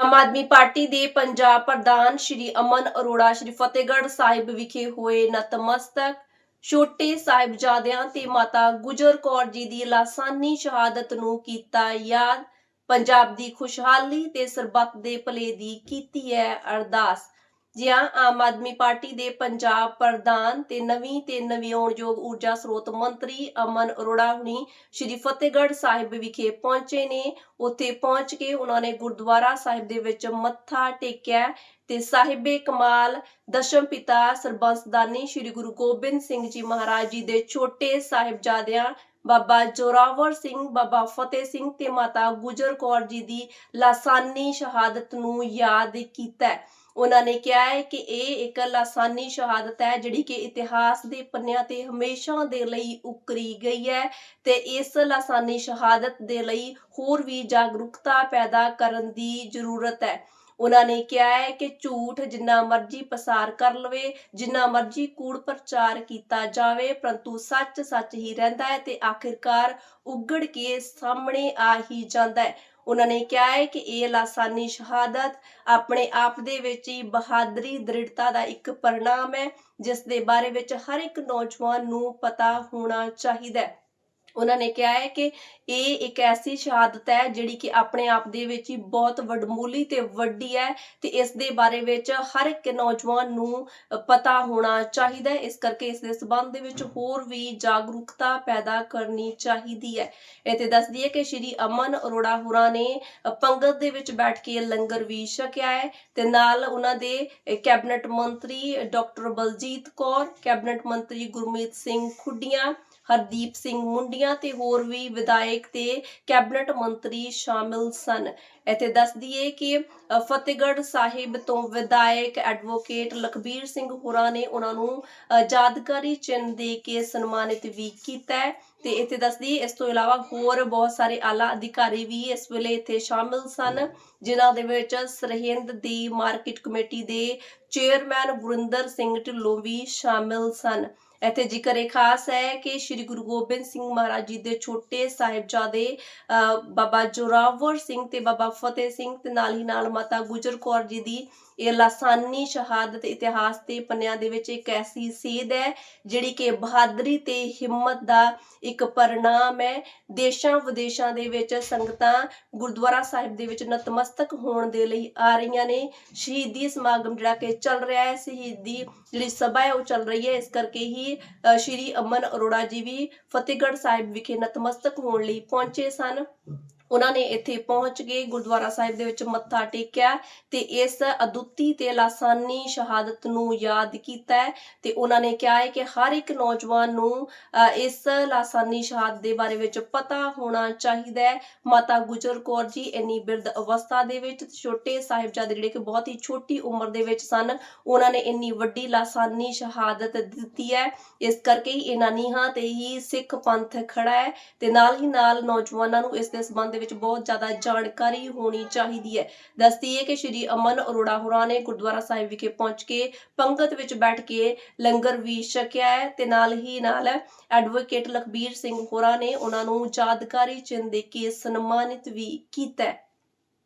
Aam Aadmi party ਦੇ ਪੰਜਾਬ ਪ੍ਰਧਾਨ ਸ਼੍ਰੀ ਅਮਨ ਅਰੋੜਾ, ਸ਼੍ਰੀ ਫਤਿਹਗੜ੍ਹ ਸਾਹਿਬ ਵਿਖੇ ਹੋਏ ਨਤਮਸਤਕ ਛੋਟੇ ਸਾਹਿਬਜ਼ਾਦਿਆਂ ਤੇ ਮਾਤਾ ਗੁਜਰ ਕੌਰ ਜੀ ਦੀ ਲਾਸਾਨੀ ਸ਼ਹਾਦਤ ਨੂੰ ਕੀਤਾ ਯਾਦ। ਪੰਜਾਬ ਦੀ ਖੁਸ਼ਹਾਲੀ ਤੇ ਸਰਬੱਤ ਦੇ ਭਲੇ ਦੀ ਕੀਤੀ ਹੈ ਅਰਦਾਸ। ਜਿਹਾਂ ਆਮ ਆਦਮੀ ਪਾਰਟੀ ਦੇ ਪੰਜਾਬ ਪ੍ਰਧਾਨ ਤੇ ਨਵੀਂ ਤੇ ਨਵਿਆਉਣਯੋਗ ਊਰਜਾ ਸਰੋਤ ਮੰਤਰੀ ਅਮਨ ਅਰੋੜਾ ਹੁਣੀ ਸ਼੍ਰੀ ਫਤਿਹਗੜ੍ਹ ਸਾਹਿਬ ਵਿਖੇ ਪਹੁੰਚੇ ਨੇ। ਉੱਥੇ ਪਹੁੰਚ ਕੇ ਉਹਨਾਂ ਨੇ ਗੁਰਦੁਆਰਾ ਸਾਹਿਬ ਦੇ ਵਿੱਚ ਮੱਥਾ ਟੇਕਿਆ ਤੇ ਸਾਹਿਬੇ ਕਮਾਲ, ਦਸ਼ਮ ਪਿਤਾ ਸਰਬੰਸਦਾਨੀ ਸ੍ਰੀ ਗੁਰੂ ਗੋਬਿੰਦ ਸਿੰਘ ਜੀ ਮਹਾਰਾਜ ਜੀ ਦੇ ਛੋਟੇ ਸਾਹਿਬਜ਼ਾਦਿਆਂ, ਬਾਬਾ ਜੋਰਾਵਰ ਸਿੰਘ, ਬਾਬਾ ਫਤਿਹ ਸਿੰਘ ਤੇ ਮਾਤਾ ਗੁਜਰ ਕੌਰ ਜੀ ਦੀ ਲਾਸਾਨੀ ਸ਼ਹਾਦਤ ਨੂੰ ਯਾਦ ਕੀਤਾ। ਉਹਨਾਂ ਨੇ ਕਿਹਾ ਹੈ ਕਿ ਇਹ ਇੱਕ ਲਾਸਾਨੀ ਸ਼ਹਾਦਤ ਹੈ ਜਿਹੜੀ ਕਿ ਇਤਿਹਾਸ ਦੇ ਪੰਨਿਆਂ ਤੇ ਹਮੇਸ਼ਾ ਦੇ ਲਈ ਉਕਰੀ ਗਈ ਹੈ ਤੇ ਇਸ ਲਾਸਾਨੀ ਸ਼ਹਾਦਤ ਦੇ ਲਈ ਹੋਰ ਵੀ ਜਾਗਰੂਕਤਾ ਪੈਦਾ ਕਰਨ ਦੀ ਜ਼ਰੂਰਤ ਹੈ। ਉਹਨਾਂ ਨੇ ਕਿਹਾ ਹੈ ਕਿ ਝੂਠ ਜਿੰਨਾ ਮਰਜ਼ੀ ਪਸਾਰ ਕਰ ਲਵੇ, ਜਿੰਨਾ ਮਰਜ਼ੀ ਕੂੜ ਪ੍ਰਚਾਰ ਕੀਤਾ ਜਾਵੇ, ਪਰੰਤੂ ਸੱਚ ਸੱਚ ਹੀ ਰਹਿੰਦਾ ਹੈ ਤੇ ਆਖਿਰਕਾਰ ਉਗੜ ਕੇ ਸਾਹਮਣੇ ਆ ਹੀ ਜਾਂਦਾ ਹੈ। ਉਹਨਾਂ ਨੇ ਕਿਹਾ ਹੈ ਕਿ ਇਹ ਲਾਸਾਨੀ ਸ਼ਹਾਦਤ ਆਪਣੇ ਆਪ ਦੇ ਵਿੱਚ ਹੀ ਬਹਾਦਰੀ, ਦ੍ਰਿੜਤਾ ਦਾ ਇੱਕ ਪਰਿਣਾਮ ਹੈ, ਜਿਸ ਦੇ ਬਾਰੇ ਵਿੱਚ ਹਰ ਇੱਕ ਨੌਜਵਾਨ ਨੂੰ ਪਤਾ ਹੋਣਾ ਚਾਹੀਦਾ ਹੈ। ਉਹਨਾਂ ਨੇ ਕਿਹਾ ਹੈ ਕਿ ਇਹ ਇੱਕ ਐਸੀ ਸ਼ਹਾਦਤ ਹੈ ਜਿਹੜੀ ਕਿ ਆਪਣੇ ਆਪ ਦੇ ਵਿੱਚ ਹੀ ਬਹੁਤ ਵਡਮੂਲੀ ਤੇ ਵੱਡੀ ਹੈ ਤੇ ਇਸ ਦੇ ਬਾਰੇ ਵਿੱਚ ਹਰ ਇੱਕ ਨੌਜਵਾਨ ਨੂੰ ਪਤਾ ਹੋਣਾ ਚਾਹੀਦਾ ਹੈ। ਇਸ ਕਰਕੇ ਇਸ ਦੇ ਸਬੰਧ ਦੇ ਵਿੱਚ ਹੋਰ ਵੀ ਜਾਗਰੂਕਤਾ ਪੈਦਾ ਕਰਨੀ ਚਾਹੀਦੀ ਹੈ। ਇਹ ਤੇ ਦੱਸ ਦਈਏ ਕਿ ਸ਼੍ਰੀ ਅਮਨ ਅਰੋੜਾ ਹੋਰਾਂ ਨੇ ਪੰਗਤ ਦੇ ਵਿੱਚ ਬੈਠ ਕੇ ਲੰਗਰ ਵੀ ਛਕਿਆ ਹੈ ਤੇ ਨਾਲ ਉਹਨਾਂ ਦੇ ਅ, ਕੈਬਨਿਟ ਮੰਤਰੀ ਡਾਕਟਰ ਬਲਜੀਤ ਕੌਰ ਕੈਬਨਿਟ ਮੰਤਰੀ ਗੁਰਮੀਤ ਸਿੰਘ ਖੁੱਡੀਆਂ ਹਰਦੀਪ ਸਿੰਘ ਮੁੰਡੀਆਂ ਤੇ ਹੋਰ ਵੀ ਵਿਧਾਇਕ ਤੇ ਕੈਬਨਿਟ ਮੰਤਰੀ ਸ਼ਾਮਿਲ ਸਨ। ਇੱਥੇ ਦੱਸ ਦਈਏ ਕਿ ਫਤਿਹਗੜ੍ਹ ਸਾਹਿਬ ਤੋਂ ਵਿਧਾਇਕ ਐਡਵੋਕੇਟ ਲਖਬੀਰ ਸਿੰਘ ਹੋਰਾਂ ਨੇ ਉਹਨਾਂ ਨੂੰ ਯਾਦਗਾਰੀ ਚਿੰਨ੍ਹ ਦੇ ਕੇ ਸਨਮਾਨਿਤ ਵੀ ਕੀਤਾ ਹੈ। ਤੇ ਇੱਥੇ ਦੱਸਦੀ ਇਸ ਤੋਂ ਇਲਾਵਾ ਹੋਰ ਬਹੁਤ ਸਾਰੇ ਆਲਾ ਅਧਿਕਾਰੀ ਵੀ ਇਸ ਵੇਲੇ ਇੱਥੇ ਸ਼ਾਮਿਲ ਸਨ ਜਿਨ੍ਹਾਂ ਦੇ ਵਿੱਚ ਸਰਹਿੰਦ ਦੀ ਮਾਰਕੀਟ ਕਮੇਟੀ ਦੇ ਚੇਅਰਮੈਨ ਗੁਰਿੰਦਰ ਸਿੰਘ ਢਿੱਲੋਂ ਵੀ ਸ਼ਾਮਿਲ ਸਨ। ਇੱਥੇ ਜ਼ਿਕਰ ਇਹ ਖਾਸ ਹੈ ਕਿ ਸ੍ਰੀ ਗੁਰੂ ਗੋਬਿੰਦ ਸਿੰਘ ਮਹਾਰਾਜ ਜੀ ਦੇ ਛੋਟੇ ਸਾਹਿਬਜ਼ਾਦੇ ਅ, ਬਾਬਾ ਜੋਰਾਵਰ ਸਿੰਘ ਤੇ ਬਾਬਾ ਫਤਿਹ ਸਿੰਘ ਤੇ ਨਾਲ ਹੀ ਨਾਲ ਮਾਤਾ ਗੁਜਰ ਕੌਰ ਜੀ ਦੀ ਇਹ ਲਾਸਾਨੀ ਸ਼ਹਾਦਤ ਇਤਿਹਾਸ ਦੇ ਪੰਨਿਆਂ ਦੇ ਵਿੱਚ ਇੱਕ ਐਸੀ ਸੇਧ ਹੈ, ਜਿਹੜੀ ਕਿ ਬਹਾਦਰੀ ਤੇ ਹਿੰਮਤ ਦਾ ਇੱਕ ਪਰਿਣਾਮ ਹੈ। ਦੇਸ਼ਾਂ ਵਿਦੇਸ਼ਾਂ ਦੇ ਵਿੱਚ ਸੰਗਤਾਂ ਗੁਰਦੁਆਰਾ ਸਾਹਿਬ ਦੇ ਵਿੱਚ ਨਤਮਸਤਕ ਹੋਣ ਦੇ ਲਈ ਆ ਰਹੀਆਂ ਨੇ। ਸ਼ਹੀਦੀ ਸਮਾਗਮ ਜਿਹੜਾ ਕਿ ਚੱਲ ਰਿਹਾ ਹੈ, ਸ਼ਹੀਦੀ ਜਿਹੜੀ ਸਭਾ ਹੈ ਉਹ ਚੱਲ ਰਹੀ ਹੈ। ਇਸ ਕਰਕੇ ਹੀ ਸ਼੍ਰੀ ਅਮਨ ਅਰੋੜਾ ਜੀ ਵੀ ਫਤਿਹਗੜ੍ਹ ਸਾਹਿਬ ਵਿਖੇ ਨਤਮਸਤਕ ਹੋਣ ਲਈ ਪਹੁੰਚੇ ਸਨ। ਉਹਨਾਂ ਨੇ ਇੱਥੇ ਪਹੁੰਚ ਕੇ ਗੁਰਦੁਆਰਾ ਸਾਹਿਬ ਦੇ ਵਿੱਚ ਮੱਥਾ ਟੇਕਿਆ ਤੇ ਇਸ ਅਦੁੱਤੀ ਤੇ ਲਾਸਾਨੀ ਸ਼ਹਾਦਤ ਨੂੰ ਯਾਦ ਕੀਤਾ ਤੇ ਉਹਨਾਂ ਨੇ ਕਿਹਾ ਹੈ ਕਿ ਹਰ ਇੱਕ ਨੌਜਵਾਨ ਨੂੰ ਇਸ ਲਾਸਾਨੀ ਸ਼ਹਾਦਤ ਦੇ ਬਾਰੇ ਵਿੱਚ ਪਤਾ ਹੋਣਾ ਚਾਹੀਦਾ ਹੈ। ਮਾਤਾ ਗੁਜਰ ਕੌਰ ਜੀ ਇੰਨੀ ਬਿਰਧ ਅਵਸਥਾ ਦੇ ਵਿੱਚ ਛੋਟੇ ਸਾਹਿਬਜ਼ਾਦੇ ਜਿਹੜੇ ਕਿ ਬਹੁਤ ਹੀ ਛੋਟੀ ਉਮਰ ਦੇ ਵਿੱਚ ਸਨ, ਉਹਨਾਂ ਨੇ ਇੰਨੀ ਵੱਡੀ ਲਾਸਾਨੀ ਸ਼ਹਾਦਤ ਦਿੱਤੀ ਹੈ। ਇਸ ਕਰਕੇ ਹੀ ਇਹਨਾਂ ਨੀਹਾਂ ਤੇ ਹੀ ਸਿੱਖ ਪੰਥ ਖੜਾ ਹੈ ਤੇ ਨਾਲ ਹੀ ਨਾਲ ਨੌਜਵਾਨਾਂ ਨੂੰ ਇਸ ਦੇ ਸੰਬੰਧ ਦੇ ਵਿੱਚ ਬਹੁਤ ਜ਼ਿਆਦਾ ਜਾਣਕਾਰੀ ਹੋਣੀ ਚਾਹੀਦੀ ਹੈ। ਦੱਸਦੀ ਹੈ ਕਿ ਸ਼੍ਰੀ ਅਮਨ ਅਰੋੜਾ ਹੋਰਾਂ ਨੇ ਗੁਰਦੁਆਰਾ ਸਾਹਿਬ ਵਿਖੇ ਪਹੁੰਚ ਕੇ ਪੰਗਤ ਵਿੱਚ ਬੈਠ ਕੇ ਲੰਗਰ ਵੀ ਛਕਿਆ ਹੈ ਤੇ ਨਾਲ ਹੀ ਨਾਲ ਐਡਵੋਕੇਟ ਲਖਬੀਰ ਸਿੰਘ ਹੋਰਾਂ ਨੇ ਉਹਨਾਂ ਨੂੰ ਯਾਦਗਾਰੀ ਚਿੰਨ੍ਹ ਦੇ ਕੇ ਸਨਮਾਨਿਤ ਵੀ ਕੀਤਾ ਹੈ।